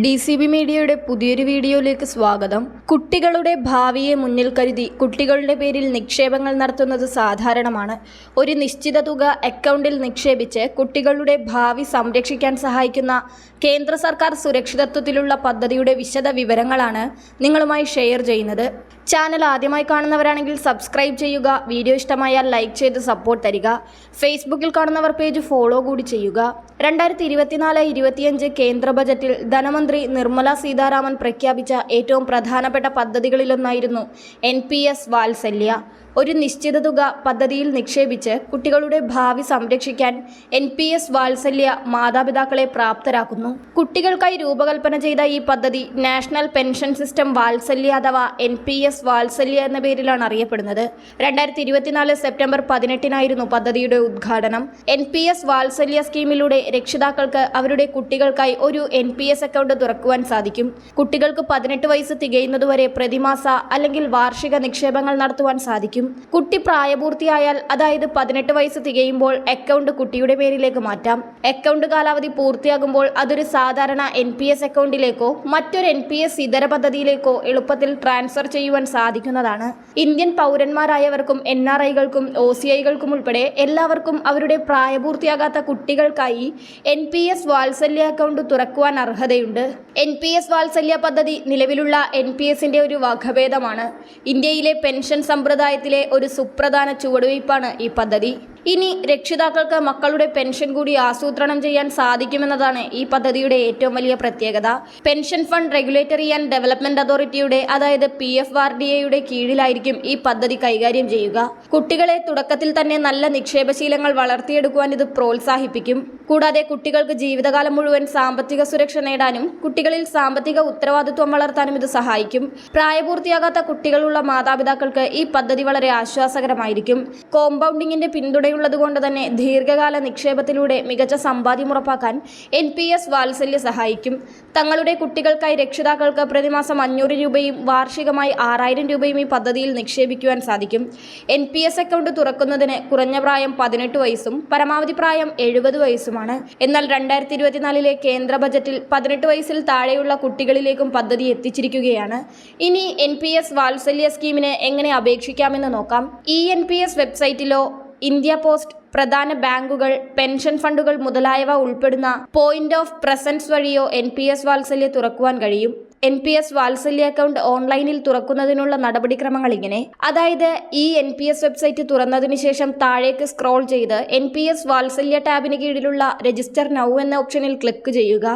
D C B മീഡിയയുടെ പുതിയൊരു വീഡിയോയിലേക്ക് സ്വാഗതം. കുട്ടികളുടെ ഭാവിയെ മുന്നിൽ കരുതി കുട്ടികളുടെ പേരിൽ നിക്ഷേപങ്ങൾ നടത്തുന്നത് സാധാരണമാണ്. ഒരു നിശ്ചിത തുക അക്കൗണ്ടിൽ നിക്ഷേപിച്ച് കുട്ടികളുടെ ഭാവി സംരക്ഷിക്കാൻ സഹായിക്കുന്ന കേന്ദ്ര സർക്കാർ സുരക്ഷിതത്വത്തിലുള്ള പദ്ധതിയുടെ വിശദ വിവരങ്ങളാണ് നിങ്ങളുമായി ഷെയർ ചെയ്യുന്നത്. ചാനൽ ആദ്യമായി കാണുന്നവരാണെങ്കിൽ സബ്സ്ക്രൈബ് ചെയ്യുക വീഡിയോ ഇഷ്ടമായാൽ ലൈക്ക് ചെയ്ത് സപ്പോർട്ട് തരിക. ഫേസ്ബുക്കിൽ കാണുന്നവർ പേജ് ഫോളോ കൂടി ചെയ്യുക. രണ്ടായിരത്തി ഇരുപത്തിനാല് ഇരുപത്തിയഞ്ച് കേന്ദ്ര ബജറ്റിൽ ധനമന്ത്രി നിർമ്മല സീതാരാമൻ പ്രഖ്യാപിച്ച ഏറ്റവും പ്രധാനപ്പെട്ട പദ്ധതികളിലൊന്നായിരുന്നു എൻ പി എസ് വാത്സല്യ. ഒരു നിശ്ചിത തുക പദ്ധതിയിൽ നിക്ഷേപിച്ച് കുട്ടികളുടെ ഭാവി സംരക്ഷിക്കാൻ എൻ പി എസ് വാത്സല്യ മാതാപിതാക്കളെ പ്രാപ്തരാക്കുന്നു. കുട്ടികൾക്കായി രൂപകൽപ്പന ചെയ്ത ഈ പദ്ധതി നാഷണൽ പെൻഷൻ സിസ്റ്റം വാത്സല്യ അഥവാ എൻ പി എസ് വാത്സല്യ എന്ന പേരിലാണ് അറിയപ്പെടുന്നത്. രണ്ടായിരത്തി ഇരുപത്തിനാല് സെപ്റ്റംബർ പതിനെട്ടിനായിരുന്നു പദ്ധതിയുടെ ഉദ്ഘാടനം. എൻ പി എസ് വാത്സല്യ സ്കീമിലൂടെ രക്ഷിതാക്കൾക്ക് അവരുടെ കുട്ടികൾക്കായി ഒരു എൻ പി എസ് അക്കൗണ്ട് തുറക്കുവാൻ സാധിക്കും. കുട്ടികൾക്ക് പതിനെട്ട് വയസ്സ് തികയുന്നതുവരെ പ്രതിമാസ അല്ലെങ്കിൽ വാർഷിക നിക്ഷേപങ്ങൾ നടത്തുവാൻ സാധിക്കും. കുട്ടി പ്രായപൂർത്തിയായാൽ അതായത് പതിനെട്ട് വയസ്സ് തികയുമ്പോൾ അക്കൗണ്ട് കുട്ടിയുടെ പേരിലേക്ക് മാറ്റാം. അക്കൗണ്ട് കാലാവധി പൂർത്തിയാകുമ്പോൾ അതൊരു സാധാരണ എൻ പി എസ് അക്കൗണ്ടിലേക്കോ മറ്റൊരു എൻ പി എസ് ഇതര പദ്ധതിയിലേക്കോ എളുപ്പത്തിൽ ട്രാൻസ്ഫർ ചെയ്യുവാൻ സാധിക്കുന്നതാണ്. ഇന്ത്യൻ പൗരന്മാരായവർക്കും എൻ ആർ ഐകൾക്കും ഒ സി ഐകൾക്കും ഉൾപ്പെടെ എല്ലാവർക്കും അവരുടെ പ്രായപൂർത്തിയാകാത്ത കുട്ടികൾക്കായി N P S Vatsalya account തുറക്കുവാൻ അർഹതയുണ്ട്. എൻ പി എസ് വാത്സല്യ പദ്ധതി നിലവിലുള്ള എൻ പി എസിന്റെ ഒരു വകഭേദമാണ്. ഇന്ത്യയിലെ പെൻഷൻ സമ്പ്രദായത്തിലെ ഒരു സുപ്രധാന ചുവടുവയ്പ്പാണ് ഈ പദ്ധതി. ഇനി രക്ഷിതാക്കൾക്ക് മക്കളുടെ പെൻഷൻ കൂടി ആസൂത്രണം ചെയ്യാൻ സാധിക്കുമെന്നതാണ് ഈ പദ്ധതിയുടെ ഏറ്റവും വലിയ പ്രത്യേകത. Pension fund regulatory and development അതോറിറ്റിയുടെ അതായത് പി എഫ് ആർ ഡി എയുടെ കീഴിലായിരിക്കും ഈ പദ്ധതി കൈകാര്യം ചെയ്യുക. കുട്ടികളെ തുടക്കത്തിൽ തന്നെ നല്ല നിക്ഷേപശീലങ്ങൾ വളർത്തിയെടുക്കുവാൻ ഇത് പ്രോത്സാഹിപ്പിക്കും. കൂടാതെ കുട്ടികൾക്ക് ജീവിതകാലം മുഴുവൻ സാമ്പത്തിക സുരക്ഷ നേടാനും കുട്ടികളിൽ സാമ്പത്തിക ഉത്തരവാദിത്വം വളർത്താനും ഇത് സഹായിക്കും. പ്രായപൂർത്തിയാകാത്ത കുട്ടികളുള്ള മാതാപിതാക്കൾക്ക് ഈ പദ്ധതി വളരെ ആശ്വാസകരമായിരിക്കും. കോമ്പൗണ്ടിങ്ങിന്റെ പിന്തുണയുള്ളതുകൊണ്ട് തന്നെ ദീർഘകാല നിക്ഷേപത്തിലൂടെ മികച്ച സമ്പാദ്യം ഉറപ്പാക്കാൻ എൻ പി എസ് വാത്സല്യ സഹായിക്കും. തങ്ങളുടെ കുട്ടികൾക്കായി രക്ഷിതാക്കൾക്ക് പ്രതിമാസം അഞ്ഞൂറ് രൂപയും വാർഷികമായി ആറായിരം രൂപയും ഈ പദ്ധതിയിൽ നിക്ഷേപിക്കുവാൻ സാധിക്കും. എൻ പി എസ് അക്കൗണ്ട് തുറക്കുന്നതിന് കുറഞ്ഞ പ്രായം പതിനെട്ട് വയസ്സും പരമാവധി പ്രായം എഴുപത് വയസ്സുമാണ്. എന്നാൽ രണ്ടായിരത്തി ഇരുപത്തിനാലിലെ കേന്ദ്ര ബജറ്റിൽ പതിനെട്ട് വയസ്സിൽ താഴെയുള്ള കുട്ടികളിലേക്കും പദ്ധതി എത്തിച്ചിരിക്കുകയാണ്. ഇനി എൻ പി എസ് വാത്സല്യ സ്കീമിന് എങ്ങനെ അപേക്ഷിക്കാമെന്ന് നോക്കാം. ഇ എൻ പി എസ് വെബ്സൈറ്റിലോ ഇന്ത്യ പോസ്റ്റ് പ്രധാന ബാങ്കുകൾ പെൻഷൻ ഫണ്ടുകൾ മുതലായവ ഉൾപ്പെടുന്ന പോയിന്റ് ഓഫ് പ്രസൻസ് വഴിയോ എൻ പി എസ് വാത്സല്യ തുറക്കുവാൻ കഴിയും. N P S Vatsalya account ഓൺലൈനിൽ തുറക്കുന്നതിനുള്ള നടപടിക്രമങ്ങൾ ഇങ്ങനെ. അതായത് ഈ എൻ പി എസ് വെബ്സൈറ്റ് തുറന്നതിന് ശേഷം താഴേക്ക് സ്ക്രോൾ ചെയ്ത് എൻ പി എസ് വാത്സല്യ ടാബിന് കീഴിലുള്ള രജിസ്റ്റർ നൗ എന്ന ഓപ്ഷനിൽ ക്ലിക്ക് ചെയ്യുക.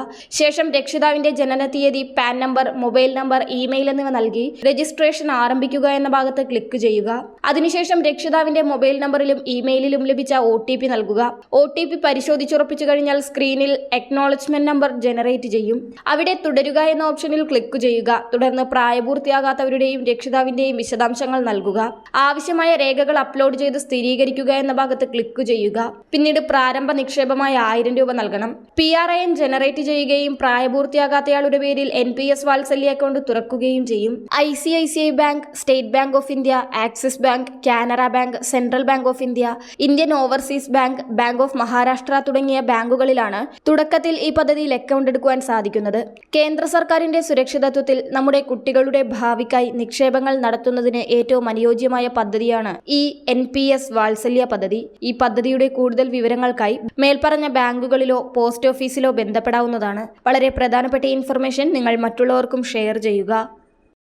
ശേഷം രക്ഷിതാവിന്റെ ജനന തീയതി PAN number mobile number email എന്നിവ നൽകി രജിസ്ട്രേഷൻ ആരംഭിക്കുക എന്ന ഭാഗത്ത് ക്ലിക്ക് ചെയ്യുക. അതിനുശേഷം രക്ഷിതാവിന്റെ മൊബൈൽ നമ്പറിലും ഇമെയിലിലും ലഭിച്ച ഒ ടി പി നൽകുക. ഒ ടി പി പരിശോധിച്ചുറപ്പിച്ചു കഴിഞ്ഞാൽ സ്ക്രീനിൽ അക്നോളജ്മെന്റ് നമ്പർ ജനറേറ്റ് ചെയ്യും. അവിടെ തുടരുക എന്ന ഓപ്ഷനിൽ ക്ലിക്ക് ചെയ്യുക. തുടർന്ന് പ്രായപൂർത്തിയാകാത്തവരുടെയും രക്ഷിതാവിന്റെയും വിശദാംശങ്ങൾ നൽകുക. ആവശ്യമായ രേഖകൾ അപ്ലോഡ് ചെയ്ത് സ്ഥിരീകരിക്കുക എന്ന ഭാഗത്ത് ക്ലിക്ക് ചെയ്യുക. പിന്നീട് പ്രാരംഭ നിക്ഷേപമായ ആയിരം രൂപ നൽകണം. P R I N generate ചെയ്യുകയും പ്രായപൂർത്തിയാകാത്തയാളുടെ പേരിൽ N P S Vatsalya account തുറക്കുകയും ചെയ്യും. I C I C I Bank State Bank of India Axis Bank Canara Bank Central Bank of India Indian Overseas Bank Bank of Maharashtra തുടങ്ങിയ ബാങ്കുകളിലാണ് തുടക്കത്തിൽ ഈ പദ്ധതിയിൽ അക്കൗണ്ട് എടുക്കുവാൻ സാധിക്കുന്നത്. കേന്ദ്ര സർക്കാരിന്റെ സുരക്ഷിതത്വത്തിൽ നമ്മുടെ കുട്ടികളുടെ ഭാവിക്കായി നിക്ഷേപങ്ങൾ നടത്തുന്നതിന് ഏറ്റവും അനുയോജ്യമായ പദ്ധതിയാണ് ഈ എൻ പി എസ് വാത്സല്യ പദ്ധതി. ഈ പദ്ധതിയുടെ കൂടുതൽ വിവരങ്ങൾക്കായി മേൽപ്പറഞ്ഞ ബാങ്കുകളിലോ പോസ്റ്റ് ഓഫീസിലോ ബന്ധപ്പെടാവുന്നതാണ്. വളരെ പ്രധാനപ്പെട്ട ഇൻഫർമേഷൻ നിങ്ങൾ മറ്റുള്ളവർക്കും ഷെയർ ചെയ്യുക.